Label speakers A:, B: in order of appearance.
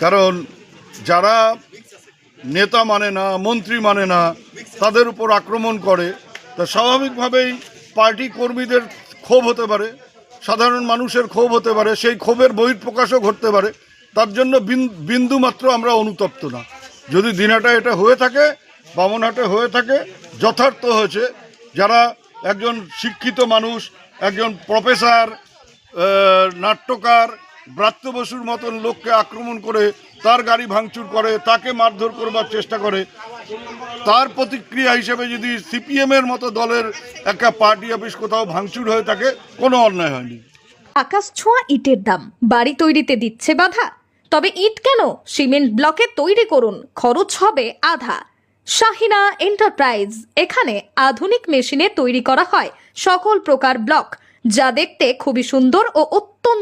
A: কারণ যারা নেতা মানে না, মন্ত্রী মানে না, তাদের উপর আক্রমণ করে, তা স্বাভাবিকভাবেই পার্টি কর্মীদের ক্ষোভ হতে পারে, সাধারণ মানুষের ক্ষোভ হতে পারে, সেই ক্ষোভের বহিঃপ্রকাশও ঘটতে পারে। তার জন্য বিন- বিন্দু মাত্র আমরা অনুতপ্ত না। যদি দিনাটা এটা হয়ে থাকে, বামনহাটে হয়ে থাকে, যথার্থ হয়েছে, যারা একজন শিক্ষিত মানুষ, একজন প্রফেসর নাট্যকার ব্রাত্য বসুর মতন লোককে আক্রমণ করে তার গাড়ি ভাঙচুর করে, তাকে মারধর করবার চেষ্টা করে। তার প্রতিক্রিয়া হিসেবে যদি সিপিএমের মতো দলের একটা পার্টি অফিস কোথাও ভাঙচুর হয়ে থাকে, কোনো অন্যায় হয়নি।
B: আকাশ ছোঁয়া ইটের দাম। বাড়ি তৈরিতে দিচ্ছে বাধা। তবে ইট কেন? সিমেন্ট ব্লকে তৈরি করুন, খরচ হবে আধা। শাহিনা এন্টারপ্রাইজ, এখানে আধুনিক মেশিনে তৈরি করা হয় সকল প্রকার ব্লক, যা দেখতে খুবই সুন্দর ও